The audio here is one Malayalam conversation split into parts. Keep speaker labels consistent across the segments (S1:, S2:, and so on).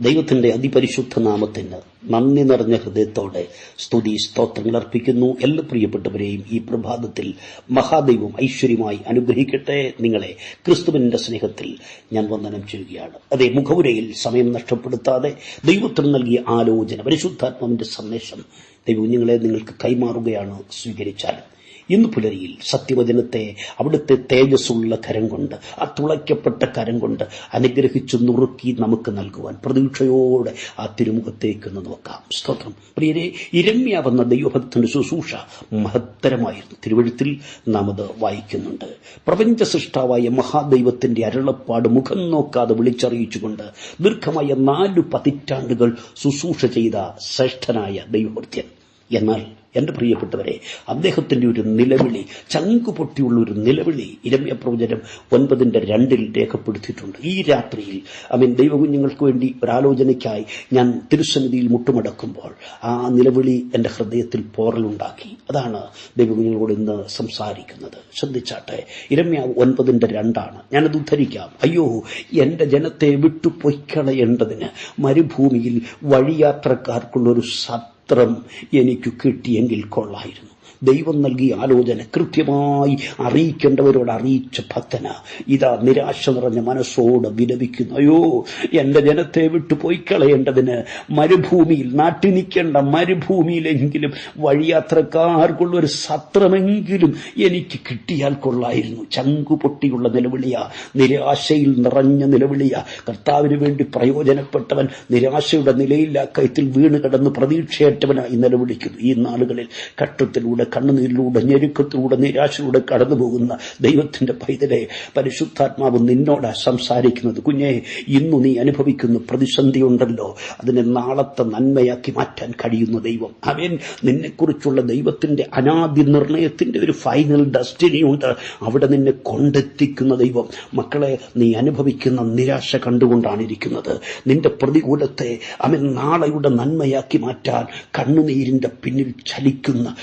S1: ദൈവത്തിന്റെ അതിപരിശുദ്ധ നാമത്തിന് നന്ദി നിറഞ്ഞ ഹൃദയത്തോടെ സ്തുതി സ്തോത്രങ്ങൾ അർപ്പിക്കുന്നു. എല്ലാ പ്രിയപ്പെട്ടവരെയും ഈ പ്രഭാതത്തിൽ മഹാദൈവം ഐശ്വര്യമായി അനുഗ്രഹിക്കട്ടെ. നിങ്ങളെ ക്രിസ്തുവിന്റെ സ്നേഹത്തിൽ ഞാൻ വന്ദനം ചെയ്യുകയാണ്. അതേ മുഖവുരയിൽ സമയം നഷ്ടപ്പെടുത്താതെ ദൈവത്തിന് നൽകിയ ആലോചന പരിശുദ്ധാത്മാവിന്റെ സന്ദേശം ദൈവം നിങ്ങളെ നിങ്ങൾക്ക് കൈമാറുകയാണ് സ്വീകരിച്ചാൽ. ഇന്ന് പുലരിയിൽ സത്യവചനത്തെ അവിടുത്തെ തേജസ്സുള്ള കരം കൊണ്ട് ആ തുളയ്ക്കപ്പെട്ട കരം കൊണ്ട് അനുഗ്രഹിച്ചു നുറുക്കി നമുക്ക് നൽകുവാൻ പ്രതീക്ഷയോടെ ആ തിരുമുഖത്തേക്ക് നോക്കാം. സ്തോത്രം. പ്രിയരെ ഇരമ്യാവുന്ന ദൈവഭക്തന്റെ ശുശ്രൂഷ മഹത്തരമായിരുന്നു. തിരുവഴുത്തിൽ നാം അത് വായിക്കുന്നുണ്ട്. പ്രപഞ്ച സൃഷ്ടാവായ മഹാദൈവത്തിന്റെ അരുളപ്പാട് മുഖം നോക്കാതെ വിളിച്ചറിയിച്ചുകൊണ്ട് ദീർഘമായ നാലു പതിറ്റാണ്ടുകൾ ശുശ്രൂഷ ചെയ്ത ശ്രേഷ്ഠനായ ദൈവഭൃത്യൻ എന്നാൽ എന്റെ പ്രിയപ്പെട്ടവരെ അദ്ദേഹത്തിന്റെ ഒരു നിലവിളി ചങ്കുപൊട്ടിയുള്ള ഒരു നിലവിളി ഇരമ്യ പ്രവചനം ഒൻപതിന്റെ രണ്ടിൽ രേഖപ്പെടുത്തിയിട്ടുണ്ട്. ഈ രാത്രിയിൽ അവൻ ദൈവകുഞ്ഞുങ്ങൾക്ക് വേണ്ടി ഒരാലോചനയ്ക്കായി ഞാൻ തിരുസന്നിധിയിൽ മുട്ടുമടക്കുമ്പോൾ ആ നിലവിളി എന്റെ ഹൃദയത്തിൽ പോറലുണ്ടാക്കി. അതാണ് ദൈവകുഞ്ഞുങ്ങളോട് ഇന്ന് സംസാരിക്കുന്നത്. ശ്രദ്ധിച്ചാട്ടെ ഇരമ്യ ഒൻപതിന്റെ രണ്ടാണ്. ഞാനത് ഉദ്ധരിക്കാം. അയ്യോ എന്റെ ജനത്തെ വിട്ടുപൊയ്ക്കളയേണ്ടതിന് മരുഭൂമിയിൽ വഴിയാത്രക്കാർക്കുള്ള ഒരു സത്യം മാത്രം എനിക്ക് കിട്ടിയെങ്കിൽ കൊള്ളായിരുന്നു. ദൈവം നൽകിയ ആലോചന കൃത്യമായി അറിയിക്കേണ്ടവരോട് അറിയിച്ച ഭക്തന ഇതാ നിരാശ നിറഞ്ഞ മനസ്സോട് വിലപിക്കുന്നു. അയ്യോ എന്റെ ജനത്തെ വിട്ടു കളയേണ്ടതിന് മരുഭൂമിയിൽ നാട്ടി നിൽക്കേണ്ട മരുഭൂമിയിലെങ്കിലും വഴിയാത്രക്കാർക്കുള്ള ഒരു സത്രമെങ്കിലും എനിക്ക് കിട്ടിയാൽ കൊള്ളായിരുന്നു. ചങ്കു പൊട്ടിയുള്ള നിലവിളിയ നിരാശയിൽ നിറഞ്ഞ നിലവിളിയ കർത്താവിന് വേണ്ടി പ്രയോജനപ്പെട്ടവൻ നിരാശയുടെ നിലയില്ല കയത്തിൽ വീണ് കിടന്ന് പ്രതീക്ഷയേറ്റവനായി നിലവിളിക്കുന്നു. ഈ നാളുകളിൽ കട്ടത്തിലൂടെ കണ്ണുനീരിലൂടെ ഞെരുക്കത്തിലൂടെ നിരാശയിലൂടെ കടന്നു പോകുന്ന ദൈവത്തിന്റെ പൈതലെ പരിശുദ്ധാത്മാവ് നിന്നോടാ സംസാരിക്കുന്നത്. കുഞ്ഞെ ഇന്നു നീ അനുഭവിക്കുന്ന പ്രതിസന്ധി ഉണ്ടല്ലോ അതിനെ നാളത്തെ നന്മയാക്കി മാറ്റാൻ കഴിയുന്ന ദൈവം. അവൻ നിന്നെക്കുറിച്ചുള്ള ദൈവത്തിന്റെ അനാദി നിർണയത്തിന്റെ ഒരു ഫൈനൽ ഡെസ്റ്റിനിയുണ്ട് അവിടെ നിന്നെ കൊണ്ടെത്തിക്കുന്ന ദൈവം. മക്കളെ നീ അനുഭവിക്കുന്ന നിരാശ കണ്ടുകൊണ്ടാണ് ഇരിക്കുന്നത് നിന്റെ പ്രതികൂലത്തെ അവൻ നാളെയുടെ നന്മയാക്കി മാറ്റാൻ കണ്ണുനീരിന്റെ പിന്നിൽ ചലിക്കുന്ന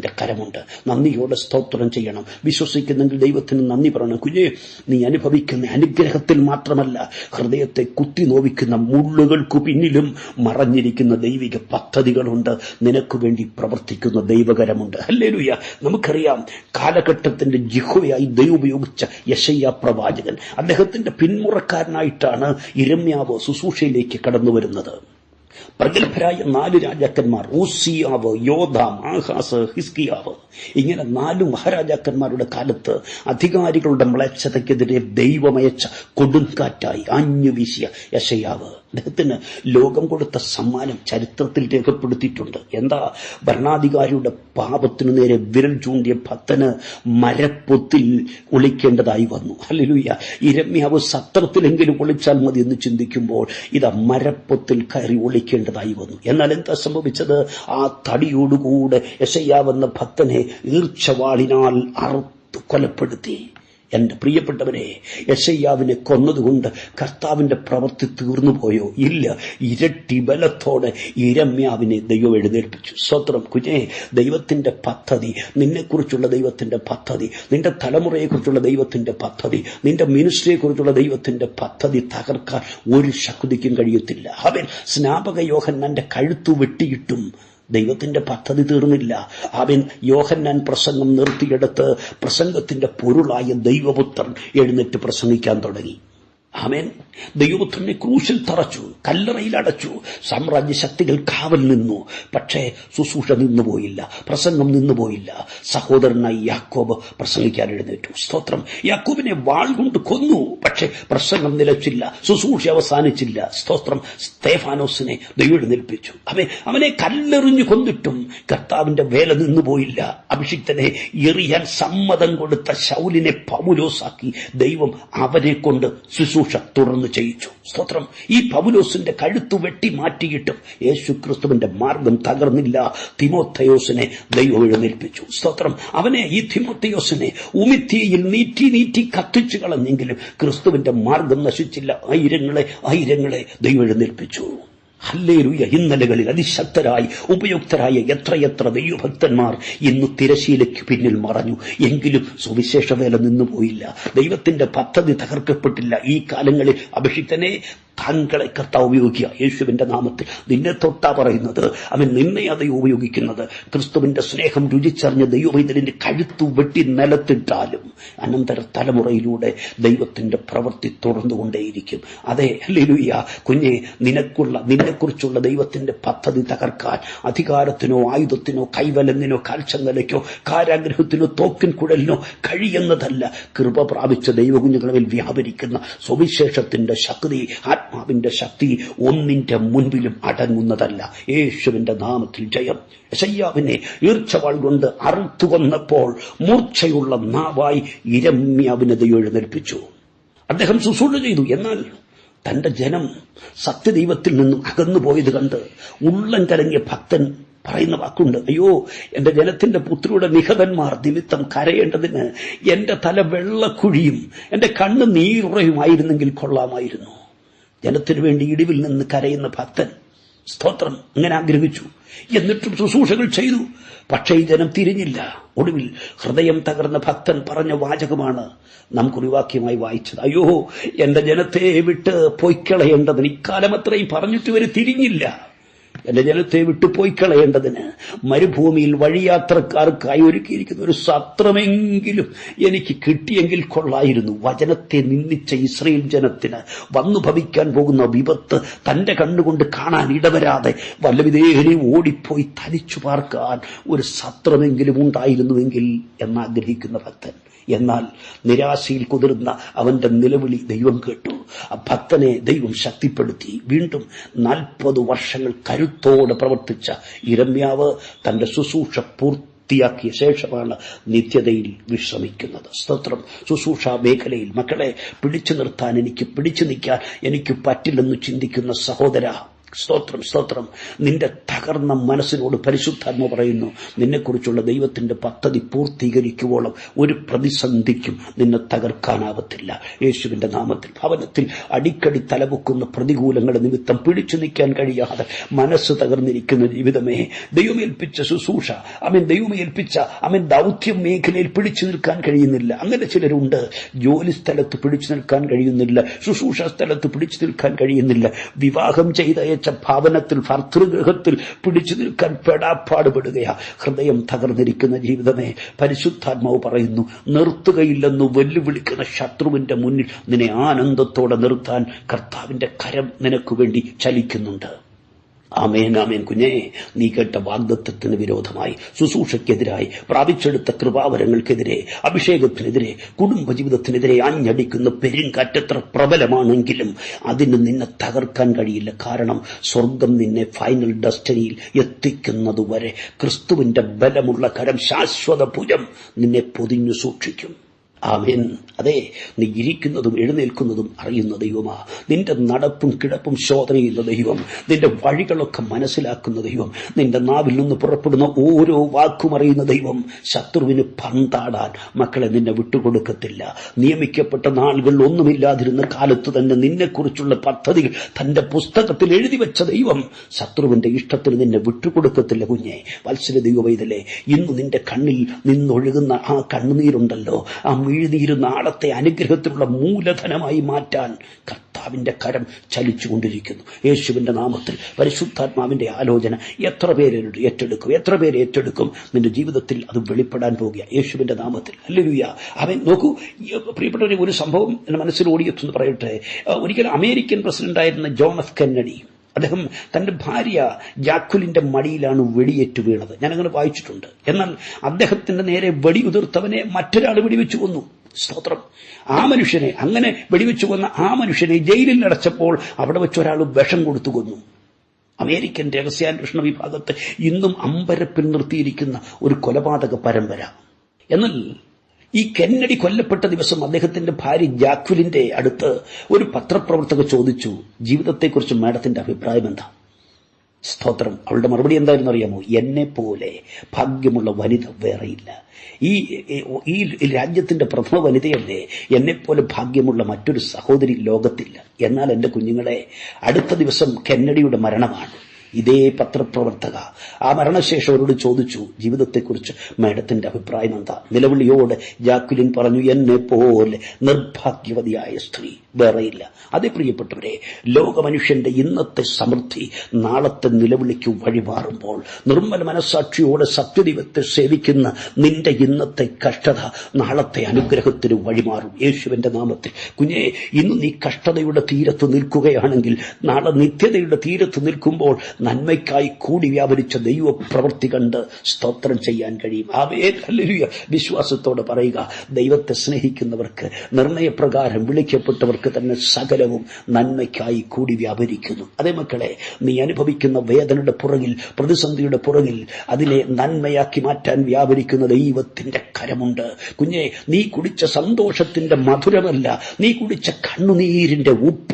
S1: ദൈവത്തിന്റെ കരമുണ്ട്. നന്ദിയോടെ സ്തോത്രം ചെയ്യണം. വിശ്വസിക്കുന്നെങ്കിൽ ദൈവത്തിന് നന്ദി പറയണം. കുഞ്ഞെ നീ അനുഭവിക്കുന്ന അനുഗ്രഹത്തിൽ മാത്രമല്ല ഹൃദയത്തെ കുത്തി നോവിക്കുന്ന മുള്ളുകൾക്കു പിന്നിലും മറഞ്ഞിരിക്കുന്ന ദൈവിക പദ്ധതികളുണ്ട്. നിനക്ക് വേണ്ടി പ്രവർത്തിക്കുന്ന ദൈവകരമുണ്ട്. അല്ലേലുയ്യ നമുക്കറിയാം കാലഘട്ടത്തിന്റെ ജിഹുവയായി ദൈവം ഉപയോഗിച്ച യശയ്യ പ്രവാചകൻ. അദ്ദേഹത്തിന്റെ പിന്മുറക്കാരനായിട്ടാണ് ഇരമ്യാവ് ശുശ്രൂഷയിലേക്ക് കടന്നു വരുന്നത് പ്രഗത്ഭരായ നാല് രാജാക്കന്മാർ ഊസിയാവ് യോധാം ആഹാസ് ഹിസ്കിയാവ്. ഇങ്ങനെ നാല് മഹാരാജാക്കന്മാരുടെ കാലത്ത് അധികാരികളുടെ മ്ലേച്ഛതയ്ക്കെതിരെ ദൈവമയച്ച കൊടുങ്കാറ്റായി ആഞ്ഞു വീശിയ യശയാവ് അദ്ദേഹത്തിന് ലോകം കൊടുത്ത സമ്മാനം ചരിത്രത്തിൽ രേഖപ്പെടുത്തിയിട്ടുണ്ട്. എന്താ? ഭരണാധികാരിയുടെ പാപത്തിനു നേരെ വിരൽ ചൂണ്ടിയ ഭക്തന് മരപ്പൊത്തിൽ ഒളിക്കേണ്ടതായി വന്നു. അല്ലുയ്യ ഇരമ്യാവ് സത്രത്തിലെങ്കിലും ഒളിച്ചാൽ മതി എന്ന് ചിന്തിക്കുമ്പോൾ ഇതാ മരപ്പൊത്തിൽ കയറി ഒളിക്കേണ്ടതായി വന്നു. എന്നാൽ എന്താ സംഭവിച്ചത്? ആ തടിയോടുകൂടെ യശയ്യാവെന്ന ഭക്തനെ ഈർച്ചവാളിനാൽ അറുത്തു കൊലപ്പെടുത്തി. എന്റെ പ്രിയപ്പെട്ടവരെ യശയ്യാവിനെ കൊന്നതുകൊണ്ട് കർത്താവിന്റെ പ്രവൃത്തി തീർന്നു പോയോ? ഇല്ല. ഇരട്ടി ബലത്തോടെ ഇരമ്യാവിനെ ദൈവം എഴുന്നേൽപ്പിച്ചു. സ്വത്രം കുഞ്ഞേ ദൈവത്തിന്റെ പദ്ധതി നിന്നെക്കുറിച്ചുള്ള ദൈവത്തിന്റെ പദ്ധതി നിന്റെ തലമുറയെക്കുറിച്ചുള്ള ദൈവത്തിന്റെ പദ്ധതി നിന്റെ മിനിസ്ട്രിയെക്കുറിച്ചുള്ള ദൈവത്തിന്റെ പദ്ധതി തകർക്കാൻ ഒരു ശക്തിക്കും കഴിയത്തില്ല. അവൻ സ്നാപക യോഹന്നാന്റെ കഴുത്തു വെട്ടിയിട്ടും ദൈവത്തിന്റെ പദ്ധതി തീർന്നില്ല. അവൻ യോഹന്നാൻ പ്രസംഗം നിർത്തിയെടുത്ത് പ്രസംഗത്തിന്റെ പൊരുളായ ദൈവപുത്രൻ എഴുന്നേറ്റ് പ്രസംഗിക്കാൻ തുടങ്ങി. അവൻ ദൈവപുത്രനെ ക്രൂശിൽ തറച്ചു കല്ലറയിൽ അടച്ചു. സാമ്രാജ്യ ശക്തികൾ കാവൽ നിന്നു. പക്ഷേ ശുശ്രൂഷ നിന്നുപോയില്ല പ്രസംഗം നിന്നുപോയില്ല സഹോദരനായി യാക്കോബ് പ്രസംഗിക്കാൻ എഴുന്നേറ്റു. സ്തോത്രം. യാക്കോബിനെ വാൾ കൊണ്ട് കൊന്നു പക്ഷേ പ്രസംഗം നിലച്ചില്ല ശുശ്രൂഷ അവസാനിച്ചില്ല. സ്തോത്രം. സ്തേഫാനോസിനെ ദൈവം എഴുന്നേൽപ്പിച്ചു. അവൻ അവനെ കല്ലെറിഞ്ഞു കൊന്നിട്ടും കർത്താവിന്റെ വേല നിന്നുപോയില്ല അഭിഷിക്തനെ എറിയാൻ സമ്മതം കൊടുത്ത ശൗലിനെ പമുലോസാക്കി ദൈവം അവനെ കൊണ്ട് ശുശ്രൂഷ തുടർന്ന് ചെയ്യിച്ചു. സ്തോത്രം. ഈ പൗലോസിന്റെ കഴുത്തു വെട്ടി മാറ്റിയിട്ടും യേശു ക്രിസ്തുവിന്റെ മാർഗം തകർന്നില്ല. തിമോത്തയോസിനെ ദൈവം എഴുന്നേൽപ്പിച്ചു. സ്തോത്രം. അവനെ ഈ തിമോത്തയോസിനെ ഉമിത്തിയിൽ നീറ്റി നീറ്റി കത്തിച്ചു കളഞ്ഞെങ്കിലും ക്രിസ്തുവിന്റെ മാർഗം നശിച്ചില്ല. ആയിരങ്ങളെ ആയിരങ്ങളെ ദൈവം എഴുന്നേൽപ്പിച്ചു. ഹല്ലേലൂയ ഇന്നലകളിൽ അതിശക്തരായി ഉപയുക്തരായ എത്രയെത്ര ദൈവഭക്തന്മാർ ഇന്ന് തിരശീലയ്ക്ക് പിന്നിൽ മറഞ്ഞു. എങ്കിലും സുവിശേഷ വേല നിന്നുപോയില്ല. ദൈവത്തിന്റെ പദ്ധതി തകർക്കപ്പെട്ടില്ല. ഈ കാലങ്ങളിൽ അഭിഷിക്തനെ താങ്കളെ കർത്താവ് ഉപയോഗിക്കുക യേശുവിന്റെ നാമത്തിൽ നിന്നെ തൊട്ടാ പറയുന്നത്. അവൻ നിന്നെ അത് ഉപയോഗിക്കുന്നത്. ക്രിസ്തുവിന്റെ സ്നേഹം രുചിച്ചറിഞ്ഞ ദൈവവൈദ്യന്റെ കഴുത്തു വെട്ടി നിലത്തിട്ടാലും അനന്തര തലമുറയിലൂടെ ദൈവത്തിന്റെ പ്രവൃത്തി തുടർന്നുകൊണ്ടേയിരിക്കും. അതെ ലിലുയ്യ കുഞ്ഞെ നിനക്കുള്ള നിന്നെക്കുറിച്ചുള്ള ദൈവത്തിന്റെ പദ്ധതി തകർക്കാൻ അധികാരത്തിനോ ആയുധത്തിനോ കൈവലങ്ങിനോ കാൽച്ചങ്ങലയ്ക്കോ കാരാഗ്രഹത്തിനോ തോക്കിൻ കുഴലിനോ കഴിയുന്നതല്ല. കൃപ പ്രാപിച്ച ദൈവകുഞ്ഞുങ്ങളിൽ വ്യാപരിക്കുന്ന സുവിശേഷത്തിന്റെ ശക്തി ആത്മാവിന്റെ ശക്തി ഒന്നിന്റെ മുൻപിലും അടങ്ങുന്നതല്ല. യേശുവിന്റെ നാമത്തിൽ ജയം. യശയ്യാവിനെ ഈർച്ചവാൾ കൊണ്ട് അറുത്തു കൊന്നപ്പോൾ മൂർച്ചയുള്ള നാവായി ഇരമ്യാവിനെ ദൈവം എഴുന്നേൽപ്പിച്ചു. അദ്ദേഹം ശുശ്രൂഷ ചെയ്തു. എന്നാൽ തന്റെ ജനം സത്യദൈവത്തിൽ നിന്നും അകന്നു പോയത് കണ്ട് ഉള്ളം കലങ്ങിയ ഭക്തൻ പറയുന്ന വാക്കുണ്ട് അയ്യോ എന്റെ ജനത്തിന്റെ പുത്രിയുടെ നിഹതന്മാർ നിമിത്തം കരയേണ്ടതിന് എന്റെ തല വെള്ളക്കുഴിയും എന്റെ കണ്ണ് നീറുറയുമായിരുന്നെങ്കിൽ കൊള്ളാമായിരുന്നു. ജനത്തിനു വേണ്ടി ഇടിവിൽ നിന്ന് കരയുന്ന ഭക്തൻ സ്തോത്രം അങ്ങനെ ആഗ്രഹിച്ചു. എന്നിട്ടും ശുശ്രൂഷകൾ ചെയ്തു. പക്ഷേ ഈ ജനം തിരിഞ്ഞില്ല. ഒടുവിൽ ഹൃദയം തകർന്ന ഭക്തൻ പറഞ്ഞ വാചകമാണ് നാം കുറിവാക്യമായി വായിച്ചത്. അയ്യോ എന്റെ ജനത്തെ വിട്ട് പൊയ്ക്കളയേണ്ടതിന് ഇക്കാലം അത്രയും പറഞ്ഞിട്ട് ഇവർ തിരിഞ്ഞില്ല. എന്റെ ജലത്തെ വിട്ടുപോയി കളയേണ്ടതിന് മരുഭൂമിയിൽ വഴിയാത്രക്കാർക്കായി ഒരുക്കിയിരിക്കുന്ന ഒരു സത്രമെങ്കിലും എനിക്ക് കിട്ടിയെങ്കിൽ കൊള്ളായിരുന്നു. വചനത്തെ നിന്ദിച്ച ഇസ്രയേൽ ജനത്തിന് വന്നു ഭവിക്കാൻ പോകുന്ന വിപത്ത് തന്റെ കണ്ണുകൊണ്ട് കാണാൻ ഇടവരാതെ വല്ലവിധേയനെയും ഓടിപ്പോയി തനിച്ചു പാർക്കാൻ ഒരു സത്രമെങ്കിലും ഉണ്ടായിരുന്നുവെങ്കിൽ എന്നാഗ്രഹിക്കുന്ന ഭക്തൻ. എന്നാൽ നിരാശയിൽ കുതിർന്ന അവന്റെ നിലവിളി ദൈവം കേട്ടു. ആ ഭക്തനെ ദൈവം ശക്തിപ്പെടുത്തി. വീണ്ടും നാൽപ്പത് വർഷങ്ങൾ കരുത്തോടെ പ്രവർത്തിച്ച ഇരമ്യാവ് തന്റെ ശുശ്രൂഷ പൂർത്തിയാക്കിയ ശേഷമാണ് നിത്യതയിൽ വിശ്രമിക്കുന്നത്. സ്തോത്രം. ശുശ്രൂഷ മേഖലയിൽ മക്കളെ പിടിച്ചു നിർത്താൻ എനിക്ക് പിടിച്ചു നിൽക്കാൻ എനിക്ക് പറ്റില്ലെന്ന് ചിന്തിക്കുന്ന സഹോദര സ്തോത്രം സ്തോത്രം. നിന്റെ തകർന്ന മനസ്സിനോട് പരിശുദ്ധാത്മ പറയുന്നു നിന്നെക്കുറിച്ചുള്ള ദൈവത്തിന്റെ പദ്ധതി പൂർത്തീകരിക്കുവോളം ഒരു പ്രതിസന്ധിക്കും നിന്നെ തകർക്കാനാവത്തില്ല. യേശുവിന്റെ നാമത്തിൽ ഭവനത്തിൽ അടിക്കടി തലപൊക്കുന്ന പ്രതികൂലങ്ങളുടെ നിമിത്തം പിടിച്ചു നിൽക്കാൻ കഴിയാതെ മനസ്സ് തകർന്നിരിക്കുന്ന ജീവിതമേ ദൈവമേൽപ്പിച്ച ശുശ്രൂഷ അവൻ ദൈവമേൽപ്പിച്ച അവൻ ദൗത്യം മേഖലയിൽ പിടിച്ചു നിൽക്കാൻ കഴിയുന്നില്ല. അങ്ങനെ ചിലരുണ്ട് ജോലി സ്ഥലത്ത് പിടിച്ചു നിൽക്കാൻ കഴിയുന്നില്ല ശുശ്രൂഷ സ്ഥലത്ത് പിടിച്ചു നിൽക്കാൻ കഴിയുന്നില്ല. വിവാഹം ചെയ്ത അയച്ച ഭാവനത്തിൽ ഭർത്തൃഗ്രഹത്തിൽ പിടിച്ചു നിൽക്കാൻ പെടാപ്പാടുപെടുകയാ. ഹൃദയം തകർന്നിരിക്കുന്ന ജീവിതമേ പരിശുദ്ധാത്മാവ് പറയുന്നു നിർത്തുകയില്ലെന്ന് വെല്ലുവിളിക്കുന്ന ശത്രുവിന്റെ മുന്നിൽ നിന്നെ ആനന്ദത്തോടെ നിർത്താൻ കർത്താവിന്റെ കരം നിനക്ക് വേണ്ടി ചലിക്കുന്നുണ്ട്. ആമേൻ ആമേൻ കുഞ്ഞേ. നീ കേട്ട വാഗ്ദത്വത്തിന് വിരോധമായി ശുശ്രൂഷയ്ക്കെതിരായി പ്രാപിച്ചെടുത്ത കൃപാവരങ്ങൾക്കെതിരെ അഭിഷേകത്തിനെതിരെ കുടുംബജീവിതത്തിനെതിരെ ആഞ്ഞടിക്കുന്ന പെരുങ്കാറ്റത്ര പ്രബലമാണെങ്കിലും അതിന് നിന്നെ തകർക്കാൻ കഴിയില്ല. കാരണം സ്വർഗം നിന്നെ ഫൈനൽ ഡസ്റ്റനിയിൽ എത്തിക്കുന്നതുവരെ ക്രിസ്തുവിന്റെ ബലമുള്ള കരം ശാശ്വത ഭുജം നിന്നെ പൊതിഞ്ഞു സൂക്ഷിക്കും. ആമേൻ. അതെ നീ ഇരിക്കുന്നതും എഴുന്നേൽക്കുന്നതും അറിയുന്ന ദൈവമാ. നിന്റെ നടപ്പും കിടപ്പും ശോധനയുന്ന ദൈവം. നിന്റെ വഴികളൊക്കെ മനസ്സിലാക്കുന്ന ദൈവം. നിന്റെ നാവിൽ നിന്ന് പുറപ്പെടുന്ന ഓരോ വാക്കും അറിയുന്ന ദൈവം. ശത്രുവിന് പന്താടാൻ മക്കളെ നിന്നെ വിട്ടുകൊടുക്കത്തില്ല. നിയമിക്കപ്പെട്ട നാളുകൾ ഒന്നുമില്ലാതിരുന്ന കാലത്ത് തന്നെ നിന്നെക്കുറിച്ചുള്ള പദ്ധതികൾ തന്റെ പുസ്തകത്തിൽ എഴുതി വെച്ച ദൈവം. ശത്രുവിന്റെ ഇഷ്ടത്തിൽ നിന്നെ വിട്ടുകൊടുക്കത്തില്ല കുഞ്ഞെ. വത്സര ദൈവവൈതലേ ഇന്ന് നിന്റെ കണ്ണിൽ നിന്നൊഴുകുന്ന ആ കണ്ണുനീരുണ്ടല്ലോ. ആ മിഴുനീര് ആടത്തെ അനുഗ്രഹത്തിലുള്ള മൂലധനമായി മാറ്റാൻ കർത്താവിന്റെ കരം ചലിച്ചുകൊണ്ടിരിക്കുന്നു. യേശുവിന്റെ നാമത്തിൽ പരിശുദ്ധാത്മാവിന്റെ ആലോചന എത്ര പേര് ഏറ്റെടുക്കും? എത്ര പേര് ഏറ്റെടുക്കും? നിന്റെ ജീവിതത്തിൽ അത് വെളിപ്പെടാൻ പോകുക. യേശുവിന്റെ നാമത്തിൽ. അല്ലുയ അവൻ നോക്കൂ പ്രിയപ്പെട്ടവരെ ഒരു സംഭവം എന്റെ മനസ്സിൽ ഓടിയെത്തുന്നു. പറയട്ടെ. ഒരിക്കലും അമേരിക്കൻ പ്രസിഡന്റായിരുന്ന ജോൺ എഫ് കെന്നഡി അദ്ദേഹം തന്റെ ഭാര്യ ജാക്കുലിന്റെ മടിയിലാണ് വെടിയേറ്റു വീണത്. ഞാനങ്ങനെ വായിച്ചിട്ടുണ്ട്. എന്നാൽ അദ്ദേഹത്തിന്റെ നേരെ വെടിയുതിർത്തവനെ മറ്റൊരാൾ വെടിവെച്ചു കൊന്നു. സ്തോത്രം. ആ മനുഷ്യനെ അങ്ങനെ വെടിവെച്ചു കൊന്ന ആ മനുഷ്യനെ ജയിലിൽ അടച്ചപ്പോൾ അവിടെ വെച്ച് ഒരാൾ വിഷം കൊടുത്തു കൊന്നു. അമേരിക്കൻ രഹസ്യാന്വേഷണ വിഭാഗത്തെ ഇന്നും അമ്പരപ്പിൽ നിർത്തിയിരിക്കുന്ന ഒരു കൊലപാതക പരമ്പര. എന്നാൽ ഈ കെന്നഡി കൊല്ലപ്പെട്ട ദിവസം അദ്ദേഹത്തിന്റെ ഭാര്യ ജാക്വിലിന്റെ അടുത്ത് ഒരു പത്രപ്രവർത്തക ചോദിച്ചു ജീവിതത്തെക്കുറിച്ച് മാഡത്തിന്റെ അഭിപ്രായം എന്താ? സ്തോത്രം. അവളുടെ മറുപടി എന്തായിരുന്നു അറിയാമോ? എന്നെ പോലെ ഭാഗ്യമുള്ള വനിത വേറെയില്ല. ഈ ഈ രാജ്യത്തിന്റെ പ്രഥമ വനിതയല്ലേ എന്നെപ്പോലെ ഭാഗ്യമുള്ള മറ്റൊരു സഹോദരി ലോകത്തില്ല. എന്നാൽ എന്റെ കുഞ്ഞുങ്ങളെ അടുത്ത ദിവസം കെന്നഡിയുടെ മരണമാണ്. ഇതേ പത്രപ്രവർത്തക. ആ മരണശേഷം അവരോട് ചോദിച്ചു ജീവിതത്തെക്കുറിച്ച് മാഡത്തിന്റെ അഭിപ്രായം എന്താ? നിലവിളിയോട് ജാക്കുലിൻ പറഞ്ഞു എന്നെ പോലെ നിർഭാഗ്യവതിയായ സ്ത്രീ വേറെയില്ല അതേ പ്രിയപ്പെട്ടവരെ ലോകമനുഷ്യന്റെ ഇന്നത്തെ സമൃദ്ധി നാളത്തെ നിലവിളിക്ക് വഴിമാറുമ്പോൾ നിർമ്മല മനസാക്ഷിയോടെ സത്യദൈവത്തെ സേവിക്കുന്ന നിന്റെ ഇന്നത്തെ കഷ്ടത നാളത്തെ അനുഗ്രഹത്തിന് വഴിമാറും. യേശുവിന്റെ നാമത്തിൽ. കുഞ്ഞെ ഇന്ന് നീ കഷ്ടതയുടെ തീരത്ത് നിൽക്കുകയാണെങ്കിൽ നാളെ നിത്യതയുടെ തീരത്ത് നിൽക്കുമ്പോൾ നന്മയ്ക്കായി കൂടി വ്യാപരിച്ച ദൈവ പ്രവൃത്തി കണ്ട് സ്തോത്രം ചെയ്യാൻ കഴിയും. അവേ ഹല്ലേലൂയ. വിശ്വാസത്തോടെ പറയുക ദൈവത്തെ സ്നേഹിക്കുന്നവർക്ക് നിർണയപ്രകാരം വിളിക്കപ്പെട്ടവർക്ക് തന്നെ സകലവും നന്മയ്ക്കായി കൂടി വ്യാപരിക്കുന്നു. അതേ മക്കളെ നീ അനുഭവിക്കുന്ന വേദനയുടെ പുറകിൽ പ്രതിസന്ധിയുടെ പുറകിൽ അതിനെ നന്മയാക്കി മാറ്റാൻ വ്യാപരിക്കുന്ന ദൈവത്തിന്റെ കരമുണ്ട്. കുഞ്ഞെ നീ കുടിച്ച സന്തോഷത്തിന്റെ മധുരമല്ല നീ കുടിച്ച കണ്ണുനീരിന്റെ ഉപ്പ.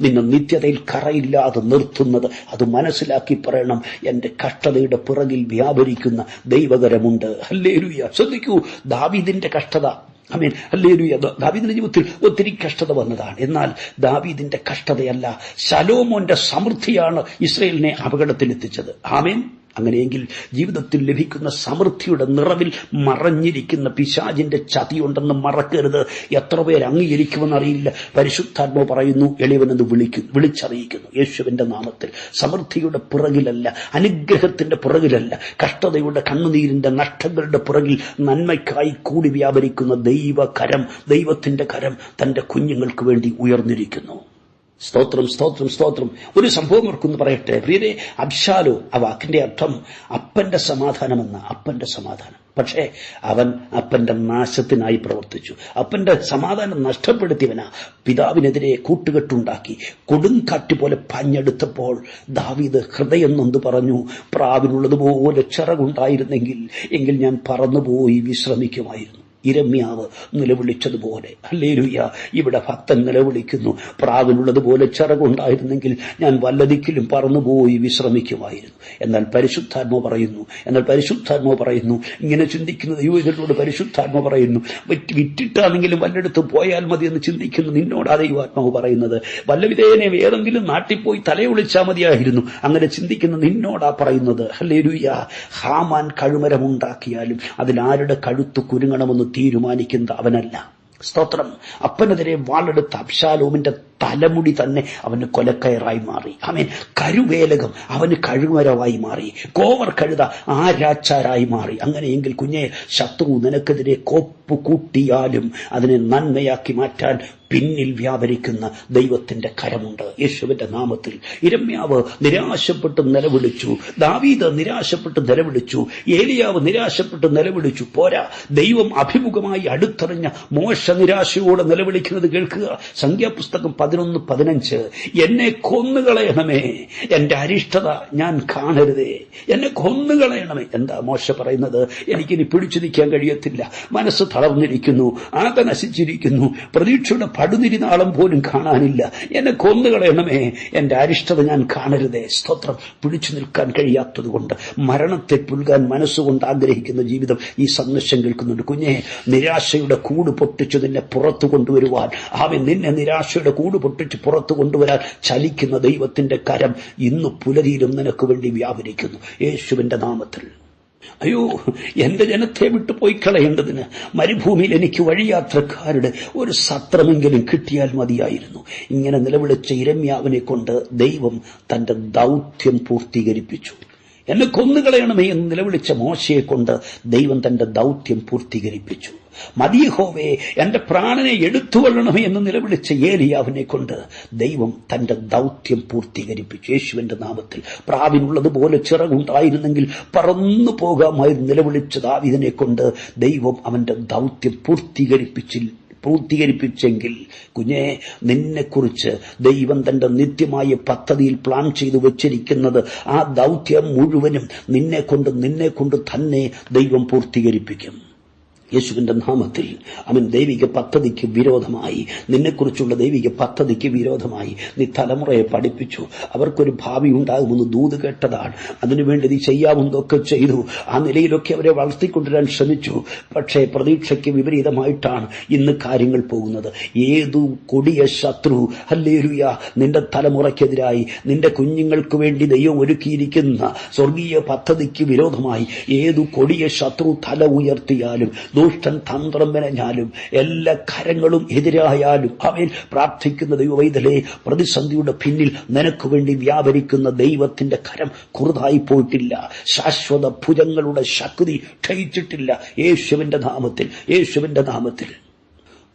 S1: നിന്നെ നിത്യതയിൽ കറയില്ലാതെ നിർത്തുന്നത് അത് മനസ്സിലാക്കി പറയണം. എന്റെ കഷ്ടതയുടെ പിറകിൽ വ്യാപരിക്കുന്ന ദൈവകരമുണ്ട്. ഹല്ലേലൂയ. ശ്രദ്ധിക്കൂ ദാവീദിന്റെ കഷ്ടത. അമീൻ ഹല്ലേലൂയ. ദാവീദിന്റെ ജീവിതത്തിൽ ഒത്തിരി കഷ്ടത വന്നതാണ്. എന്നാൽ ദാവീദിന്റെ കഷ്ടതയല്ല ശലോമോന്റെ സമൃദ്ധിയാണ് ഇസ്രയേലിനെ അപകടത്തിലെത്തിച്ചത്. ആമേൻ. അങ്ങനെയെങ്കിൽ ജീവിതത്തിൽ ലഭിക്കുന്ന സമൃദ്ധിയുടെ നിറവിൽ മറഞ്ഞിരിക്കുന്ന പിശാജിന്റെ ചതിയുണ്ടെന്ന് മറക്കരുത്. എത്ര പേർ അംഗീകരിക്കുമെന്ന് അറിയില്ല. പരിശുദ്ധാത്മ പറയുന്നു എളിവനെന്ന് വിളിക്കുന്നു വിളിച്ചറിയിക്കുന്നു. യേശുവിന്റെ നാമത്തിൽ സമൃദ്ധിയുടെ പുറകിലല്ല അനുഗ്രഹത്തിന്റെ പുറകിലല്ല കഷ്ടതയുടെ കണ്ണുനീരിന്റെ നഷ്ടങ്ങളുടെ പുറകിൽ നന്മയ്ക്കായി കൂടി വ്യാപരിക്കുന്ന ദൈവകരം ദൈവത്തിന്റെ കരം തന്റെ കുഞ്ഞുങ്ങൾക്ക് വേണ്ടി ഉയർന്നിരിക്കുന്നു. സ്തോത്രം സ്തോത്രം സ്തോത്രം. ഒരു സംഭവം ഓർക്കുന്നു പറയട്ടെ. പ്രിയരെ അബ്ഷാലോ ആ വാക്കിന്റെ അർത്ഥം അപ്പന്റെ സമാധാനമെന്ന അപ്പന്റെ സമാധാനം. പക്ഷേ അവൻ അപ്പന്റെ നാശത്തിനായി പ്രവർത്തിച്ചു. അപ്പന്റെ സമാധാനം നഷ്ടപ്പെടുത്തിയവനാ പിതാവിനെതിരെ കൂട്ടുകെട്ടുണ്ടാക്കി. കൊടുങ്കാറ്റ് പോലെ പഞ്ഞെടുത്തപ്പോൾ ദാവീദ് ഹൃദയം നൊന്ത് പറഞ്ഞു പ്രാവിനുള്ളതുപോലെ ചിറകുണ്ടായിരുന്നെങ്കിൽ എങ്കിൽ ഞാൻ പറന്നുപോയി വിശ്രമിക്കുമായിരുന്നു. ഇരമ്യാവ് നിലവിളിച്ചതുപോലെ. അല്ലേലുയ്യ ഇവിടെ ഭക്തൻ നിലവിളിക്കുന്നു. പ്രാവിനുള്ളതുപോലെ ചിറകുണ്ടായിരുന്നെങ്കിൽ ഞാൻ വല്ലതിക്കിലും പറന്നുപോയി വിശ്രമിക്കുമായിരുന്നു. എന്നാൽ പരിശുദ്ധാത്മ പറയുന്നു എന്നാൽ പരിശുദ്ധാത്മ പറയുന്നു ഇങ്ങനെ ചിന്തിക്കുന്ന ദൈവങ്ങളോട് പരിശുദ്ധാത്മ പറയുന്നു വിറ്റ് വിറ്റിട്ടാണെങ്കിലും വല്ലയിടത്ത് പോയാൽ മതി എന്ന് ചിന്തിക്കുന്നു നിന്നോട് ദൈവാത്മാവ് പറയുന്നത്. വല്ലവിധേനെ ഏതെങ്കിലും നാട്ടിൽ പോയി തലയൊളിച്ചാൽ മതിയായിരുന്നു. അങ്ങനെ ചിന്തിക്കുന്ന നിന്നോടാ പറയുന്നത്. ഹല്ലേലൂയ. ഹാമാൻ കഴുമരമുണ്ടാക്കിയാലും അതിലാരുടെ കഴുത്ത് കുരുങ്ങണമെന്ന് തീരുമാനിക്കുന്നത് അവനല്ല. സ്തോത്രം. അപ്പനെതിരെ വാളെടുത്ത അബ്ശാലോമിന്റെ തലമുടി തന്നെ അവന് കൊലക്കയറായി മാറി. അവൻ കരുവേലകം അവന് കഴുമരമായി മാറി. കോവർ കഴുത ആരാച്ചാരായി മാറി. അങ്ങനെയെങ്കിൽ കുഞ്ഞെ ശത്രു നിനക്കെതിരെ കോപ്പ് കൂട്ടിയാലും അതിനെ നന്മയാക്കി മാറ്റാൻ പിന്നിൽ വ്യാപരിക്കുന്ന ദൈവത്തിന്റെ കരമുണ്ട്. യേശുവിന്റെ നാമത്തിൽ ഇരമ്യാവ് നിരാശപ്പെട്ട് നിലവിളിച്ചു. ദാവീദ് നിരാശപ്പെട്ട് നിലവിളിച്ചു. ഏലിയാവ് നിരാശപ്പെട്ട് നിലവിളിച്ചു. പോരാ ദൈവം അഭിമുഖമായി അടുത്തറിഞ്ഞ മോശ നിരാശയോടെ നിലവിളിക്കുന്നത് കേൾക്കുക. സംഖ്യാപുസ്തകം പതിനൊന്ന് പതിനഞ്ച്. എന്നെ കൊന്നുകളയണമേ. എന്റെ അരിഷ്ടത ഞാൻ കാണരുതേ. എന്നെ കൊന്നുകളയണമേ. എന്താ മോശ പറയുന്നത്? എനിക്കിനി പിടിച്ചു നിൽക്കാൻ കഴിയത്തില്ല. മനസ്സ് തളർന്നിരിക്കുന്നു. ആകെ നശിച്ചിരിക്കുന്നു. പ്രതീക്ഷയുടെ പടുതിരിനാളം പോലും കാണാനില്ല. എന്നെ കൊന്നുകളയണമേ. എന്റെ അരിഷ്ടത ഞാൻ കാണരുതേ. സ്തോത്രം. പിടിച്ചു നിൽക്കാൻ കഴിയാത്തതുകൊണ്ട് മരണത്തെ പുൽകാൻ മനസ്സുകൊണ്ട് ആഗ്രഹിക്കുന്ന ജീവിതം ഈ സന്ദേശം കേൾക്കുന്നുണ്ട്. കുഞ്ഞെ നിരാശയുടെ കൂട് പൊട്ടിച്ചു നിന്നെ പുറത്തു കൊണ്ടുവരുവാൻ. ആവൻ നിന്നെ നിരാശയുടെ കൂട് പൊട്ടിച്ച് പുറത്തു കൊണ്ടുവരാൻ ചലിക്കുന്ന ദൈവത്തിന്റെ കരം ഇന്ന് പുലരിയിലും നിനക്ക് വേണ്ടി വ്യാപരിക്കുന്നു. യേശുവിന്റെ നാമത്തിൽ. അയ്യോ എന്റെ ജനത്തെ വിട്ടു പോയി കളയേണ്ടതിന് മരുഭൂമിയിൽ എനിക്ക് വഴിയാത്രക്കാരുടെ ഒരു സത്രമെങ്കിലും കിട്ടിയാൽ മതിയായിരുന്നു. ഇങ്ങനെ നിലവിളിച്ച ഇരമ്യാവിനെ കൊണ്ട് ദൈവം തന്റെ ദൗത്യം പൂർത്തീകരിപ്പിച്ചു. എന്നെ കൊന്നുകളയണമേ എന്ന് നിലവിളിച്ച മോശയെ കൊണ്ട് ദൈവം തന്റെ ദൗത്യം പൂർത്തീകരിപ്പിച്ചു. മതിയഹോവേ എന്റെ പ്രാണനെ എടുത്തുകൊള്ളണമേ എന്ന് നിലവിളിച്ച ഏലിയാവിനെ കൊണ്ട് ദൈവം തന്റെ ദൗത്യം പൂർത്തീകരിപ്പിച്ചു. യേശുവിന്റെ നാമത്തിൽ പ്രാവിനുള്ളതുപോലെ ചിറകുണ്ടായിരുന്നെങ്കിൽ പറന്നു പോകാമായിരുന്നു നിലവിളിച്ച ദാവിദിനെ കൊണ്ട് ദൈവം അവന്റെ ദൗത്യം പൂർത്തീകരിപ്പിച്ചില്ല പൂർത്തീകരിപ്പിച്ചെങ്കിൽ കുഞ്ഞെ നിന്നെക്കുറിച്ച് ദൈവം തന്റെ നിത്യമായ പദ്ധതിയിൽ പ്ലാൻ ചെയ്തു വെച്ചിരിക്കുന്നത് ആ ദൗത്യം മുഴുവനും നിന്നെ കൊണ്ട് നിന്നെ കൊണ്ട് തന്നെ ദൈവം പൂർത്തീകരിപ്പിക്കും. യേശുവിന്റെ നാമത്തിൽ അവൻ ദൈവിക പദ്ധതിക്ക് വിരോധമായി നിന്നെക്കുറിച്ചുള്ള ദൈവിക പദ്ധതിക്ക് വിരോധമായി നീ തലമുറയെ പഠിപ്പിച്ചു. അവർക്കൊരു ഭാവി ഉണ്ടാകുമെന്ന് ദൂത് കേട്ടതാണ്. അതിനുവേണ്ടി നീ ചെയ്യാവുന്നതൊക്കെ ചെയ്തു. ആ നിലയിലൊക്കെ അവരെ വളർത്തിക്കൊണ്ടുവരാൻ ശ്രമിച്ചു. പക്ഷേ പ്രതീക്ഷയ്ക്ക് വിപരീതമായിട്ടാണ് ഇന്ന് കാര്യങ്ങൾ പോകുന്നത്. ഏതു കൊടിയ ശത്രു അല്ലേരുയ നിന്റെ തലമുറയ്ക്കെതിരായി നിന്റെ കുഞ്ഞുങ്ങൾക്ക് വേണ്ടി ദൈവം ഒരുക്കിയിരിക്കുന്ന സ്വർഗീയ പദ്ധതിക്ക് വിരോധമായി ഏതു കൊടിയ ശത്രു തല ഉയർത്തിയാലും ദുഷ്ടൻ തന്ത്രം മെനഞ്ഞാലും എല്ലാ കരങ്ങളും എതിരായാലും അവൻ പ്രാർത്ഥിക്കുന്ന ദൈവവൈതലേ പ്രതിസന്ധിയുടെ പിന്നിൽ നിനക്ക് വേണ്ടി വ്യാപരിക്കുന്ന ദൈവത്തിന്റെ കരം കുറുതായി പോയിട്ടില്ല. ശാശ്വത ഭുജങ്ങളുടെ ശക്തി ക്ഷയിച്ചിട്ടില്ല. യേശുവിന്റെ നാമത്തിൽ യേശുവിന്റെ നാമത്തിൽ.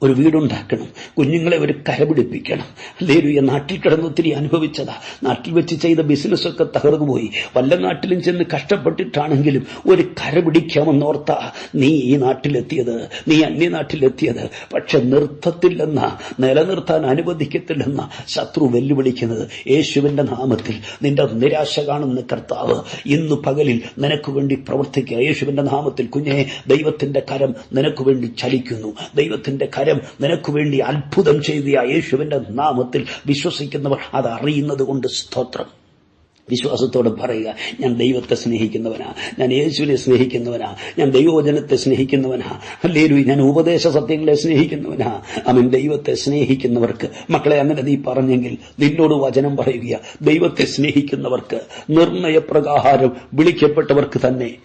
S1: ഒരു വീടുണ്ടാക്കണം. കുഞ്ഞുങ്ങളെ ഒരു കരപിടിപ്പിക്കണം ലേലുയ നാട്ടിൽ കിടന്ന് ഒത്തിരി അനുഭവിച്ചതാ. നാട്ടിൽ വെച്ച് ചെയ്ത ബിസിനസ്സൊക്കെ തകർന്നു പോയി. വല്ല നാട്ടിലും ചെന്ന് കഷ്ടപ്പെട്ടിട്ടാണെങ്കിലും ഒരു കരപിടിക്കാമെന്നോർത്ത നീ ഈ നാട്ടിലെത്തിയത്. നീ അന്യ നാട്ടിലെത്തിയത്. പക്ഷെ നിർത്തത്തില്ലെന്ന നിലനിർത്താൻ അനുവദിക്കത്തില്ലെന്ന ശത്രു വെല്ലുവിളിക്കുന്നത്. യേശുവിന്റെ നാമത്തിൽ നിന്റെ നിരാശ കാണുന്ന കർത്താവ് ഇന്ന് പകലിൽ നിനക്ക് വേണ്ടി പ്രവർത്തിക്കുക. യേശുവിന്റെ നാമത്തിൽ കുഞ്ഞെ ദൈവത്തിന്റെ കരം നിനക്ക് വേണ്ടി ചലിക്കുന്നു. ദൈവത്തിന്റെ കരം നിനക്ക് വേണ്ടി അത്ഭുതം ചെയ്ത യേശുവിന്റെ നാമത്തിൽ വിശ്വസിക്കുന്നവർ അത് അറിയുന്നത് കൊണ്ട് സ്തോത്രം. വിശ്വാസത്തോട് പറയുക ഞാൻ ദൈവത്തെ സ്നേഹിക്കുന്നവനാ ഞാൻ യേശുവിനെ സ്നേഹിക്കുന്നവനാ ഞാൻ ദൈവവചനത്തെ സ്നേഹിക്കുന്നവനാ അല്ലേലു ഞാൻ ഉപദേശ സത്യങ്ങളെ സ്നേഹിക്കുന്നവനാ. അവൻ ദൈവത്തെ സ്നേഹിക്കുന്നവർക്ക് മക്കളെ അങ്ങനെ നീ പറഞ്ഞെങ്കിൽ നിന്നോട് വചനം പറയുക ദൈവത്തെ സ്നേഹിക്കുന്നവർക്ക് നിർണയപ്രകാരം വിളിക്കപ്പെട്ടവർക്ക് തന്നെ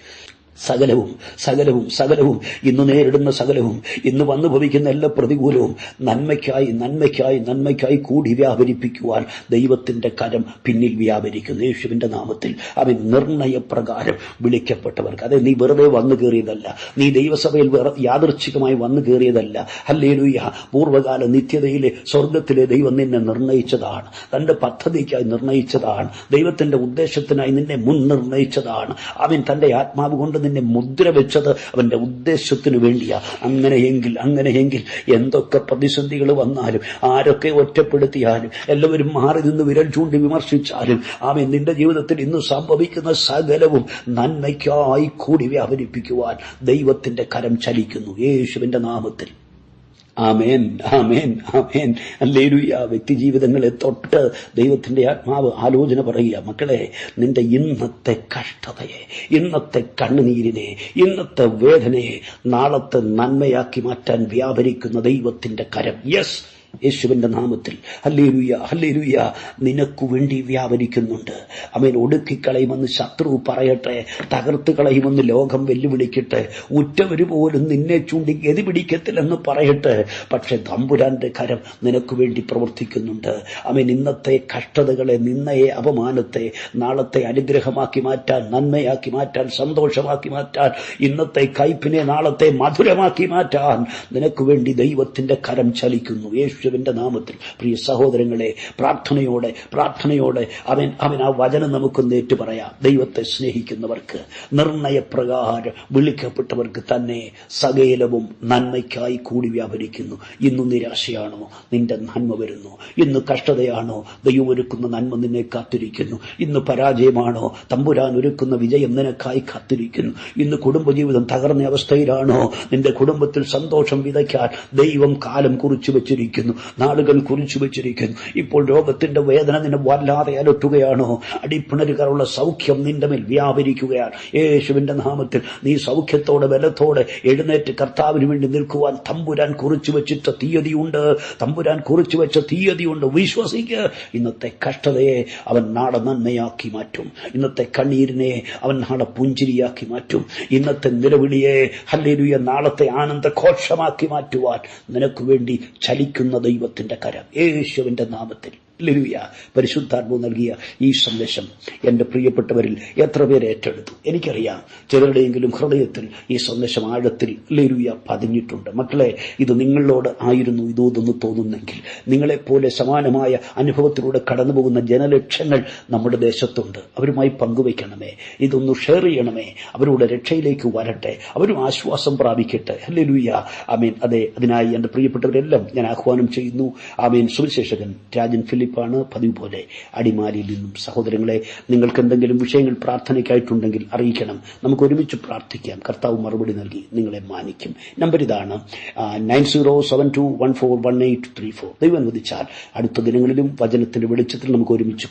S1: സകലവും സകലവും സകലവും ഇന്ന് നേരിടുന്ന സകലവും ഇന്ന് വന്നു ഭവിക്കുന്ന എല്ലാ പ്രതികൂലവും നന്മയ്ക്കായി നന്മയ്ക്കായി നന്മയ്ക്കായി കൂടി വ്യാപരിപ്പിക്കുവാൻ ദൈവത്തിന്റെ കരം പിന്നിൽ വ്യാപരിക്കുന്നു. യേശുവിന്റെ നാമത്തിൽ അവൻ നിർണയപ്രകാരം വിളിക്കപ്പെട്ടവർക്ക്. അതെ നീ വെറുതെ വന്നു കയറിയതല്ല. നീ ദൈവസഭയിൽ വേറെ യാദൃച്ഛികമായി വന്നു കയറിയതല്ല. ഹല്ലേലൂയ. പൂർവകാല നിത്യതയിലെ സ്വർഗത്തിലെ ദൈവം നിന്നെ നിർണയിച്ചതാണ്. തന്റെ പദ്ധതിക്കായി നിർണയിച്ചതാണ്. ദൈവത്തിന്റെ ഉദ്ദേശത്തിനായി നിന്നെ മുൻ നിർണയിച്ചതാണ്. അവൻ തന്റെ ആത്മാവ് കൊണ്ട് നിന്നെ മുദ്ര വെച്ചത് അവന്റെ ഉദ്ദേശത്തിന് വേണ്ടിയാ. അങ്ങനെയെങ്കിൽ അങ്ങനെയെങ്കിൽ എന്തൊക്കെ പ്രതിസന്ധികൾ വന്നാലും ആരൊക്കെ ഒറ്റപ്പെടുത്തിയാലും എല്ലാവരും മാറി നിന്ന് വിരൽ ചൂണ്ടി വിമർശിച്ചാലും അവൻ നിന്റെ ജീവിതത്തിൽ ഇന്ന് സംഭവിക്കുന്ന സകലവും നന്മയ്ക്കായി കൂടി വ്യാപരിപ്പിക്കുവാൻ ദൈവത്തിന്റെ കരം ചലിക്കുന്നു. യേശുവിന്റെ നാമത്തിൽ. ആമേൻ ആമേൻ ആമേൻ. അല്ലേലൂയ. വ്യക്തി ജീവിതങ്ങളെ തൊട്ട് ദൈവത്തിന്റെ ആത്മാവ് ആലോചന പറയുക. മക്കളെ നിന്റെ ഇന്നത്തെ കഷ്ടതയെ ഇന്നത്തെ കണ്ണുനീരിനെ ഇന്നത്തെ വേദനയെ നാളത്തെ നന്മയാക്കി മാറ്റാൻ വ്യാപരിക്കുന്ന ദൈവത്തിന്റെ കരം. യെസ് യേശുവിന്റെ നാമത്തിൽ. ഹല്ലേലൂയ ഹല്ലേലൂയ. നിനക്കു വേണ്ടി വ്യാപരിക്കുന്നുണ്ട്. അവൻ ഒടുക്കിക്കളയുമെന്ന് ശത്രു പറയട്ടെ തകർത്ത് കളയുമെന്ന് ലോകം വെല്ലുവിളിക്കട്ടെ ഉറ്റവര് പോലും നിന്നെ ചൂണ്ടി ഗതി പിടിക്കത്തില്ലെന്ന് പറയട്ടെ പക്ഷെ തമ്പുരാന്റെ കരം നിനക്കു വേണ്ടി പ്രവർത്തിക്കുന്നുണ്ട്. അവൻ ഇന്നത്തെ കഷ്ടതകളെ നിന്നയെ അപമാനത്തെ നാളത്തെ അനുഗ്രഹമാക്കി മാറ്റാൻ നന്മയാക്കി മാറ്റാൻ സന്തോഷമാക്കി മാറ്റാൻ ഇന്നത്തെ കയ്പിനെ നാളത്തെ മധുരമാക്കി മാറ്റാൻ നിനക്കു വേണ്ടി ദൈവത്തിന്റെ കരം ചലിക്കുന്നു. യേശുവിന്റെ നാമത്തിൽ. പ്രിയ സഹോദരങ്ങളെ പ്രാർത്ഥനയോടെ പ്രാർത്ഥനയോടെ അവൻ അവൻ ആ വചനം നമുക്ക് നേറ്റു പറയാം ദൈവത്തെ സ്നേഹിക്കുന്നവർക്ക് നിർണയപ്രകാരം വിളിക്കപ്പെട്ടവർക്ക് തന്നെ സകലവും നന്മയ്ക്കായി കൂടി വ്യാപരിക്കുന്നു. ഇന്ന് നിരാശയാണോ? നിന്റെ നന്മ വരുന്നു. ഇന്ന് കഷ്ടതയാണോ? ദൈവം ഒരുക്കുന്ന നന്മ നിന്നെ കാത്തിരിക്കുന്നു. ഇന്ന് പരാജയമാണോ? തമ്പുരാൻ ഒരുക്കുന്ന വിജയം നിനക്കായി കാത്തിരിക്കുന്നു. ഇന്ന് കുടുംബജീവിതം തകർന്ന അവസ്ഥയിലാണോ? നിന്റെ കുടുംബത്തിൽ സന്തോഷം വിതയ്ക്കാൻ ദൈവം കാലം കുറിച്ചു വെച്ചിരിക്കുന്നു. നാളുകൾ കുറിച്ചു വെച്ചിരിക്കുന്നു. ഇപ്പോൾ രോഗത്തിന്റെ വേദന നിന്നെ വല്ലാതെ അലട്ടുകയാണോ. അടിപ്പിണരുകാരുള്ള സൗഖ്യം നിന്റെ മേൽ വ്യാപരിക്കുകയാണ്. യേശുവിന്റെ നാമത്തിൽ നീ സൗഖ്യത്തോടെ ബലത്തോടെ എഴുന്നേറ്റ് കർത്താവിന് വേണ്ടി നിൽക്കുവാൻ തമ്പുരാൻ കുറിച്ചു വെച്ചിട്ട തീയതിയുണ്ട്. തമ്പുരാൻ കുറിച്ചു വെച്ച തീയതിയുണ്ട്. വിശ്വസിക്ക്. ഇന്നത്തെ കഷ്ടതയെ അവൻ നാളെ നന്മയാക്കി മാറ്റും. ഇന്നത്തെ കണ്ണീരിനെ അവൻ നാളെ പുഞ്ചിരിയാക്കി മാറ്റും. ഇന്നത്തെ നിലവിളിയെ ഹല്ലേലൂയ നാളത്തെ ആനന്ദഘോഷമാക്കി മാറ്റുവാൻ നിനക്ക് വേണ്ടി ചലിക്കുന്ന ദൈവത്തിന്റെ കരം. യേശുവിന്റെ നാമത്തിൽ. ലിലുയ. പരിശുദ്ധാത്മ നൽകിയ ഈ സന്ദേശം എന്റെ പ്രിയപ്പെട്ടവരിൽ എത്ര പേര് ഏറ്റെടുത്തു? എനിക്കറിയാം ചിലരുടെയെങ്കിലും ഹൃദയത്തിൽ ഈ സന്ദേശം ആഴത്തിൽ ലിലുയ പതിഞ്ഞിട്ടുണ്ട്. മക്കളെ ഇത് നിങ്ങളോട് ആയിരുന്നു ഇതോതെന്ന് തോന്നുന്നെങ്കിൽ നിങ്ങളെപ്പോലെ സമാനമായ അനുഭവത്തിലൂടെ കടന്നുപോകുന്ന ജനലക്ഷങ്ങൾ നമ്മുടെ ദേശത്തുണ്ട്. അവരുമായി പങ്കുവയ്ക്കണമേ. ഇതൊന്ന് ഷെയർ ചെയ്യണമേ. അവരുടെ രക്ഷയിലേക്ക് വരട്ടെ. അവരും ആശ്വാസം പ്രാപിക്കട്ടെ. ലിലുയ. ആമീൻ. അതെ അതിനായി എന്റെ പ്രിയപ്പെട്ടവരെല്ലാം ഞാൻ ആഹ്വാനം ചെയ്യുന്നു. ആമീൻ. സുവിശേഷകൻ രാജൻ ഫിലിപ്പ് ഫിലിപ്പാണ് പതിവ് പോലെ അടിമാലിയിൽ നിന്നും. സഹോദരങ്ങളെ നിങ്ങൾക്ക് എന്തെങ്കിലും വിഷയങ്ങൾ പ്രാർത്ഥനയ്ക്കായിട്ടുണ്ടെങ്കിൽ അറിയിക്കണം. നമുക്ക് ഒരുമിച്ച് പ്രാർത്ഥിക്കാം. കർത്താവ് മറുപടി നൽകി നിങ്ങളെ മാനിക്കും. നമ്പർ ഇതാണ് nine zero seven two one four one eight three four. ദൈവം അനുവദിച്ചാൽ അടുത്ത ദിനങ്ങളിലും വചനത്തിന്റെ വെളിച്ചത്തിൽ നമുക്ക് ഒരുമിച്ച്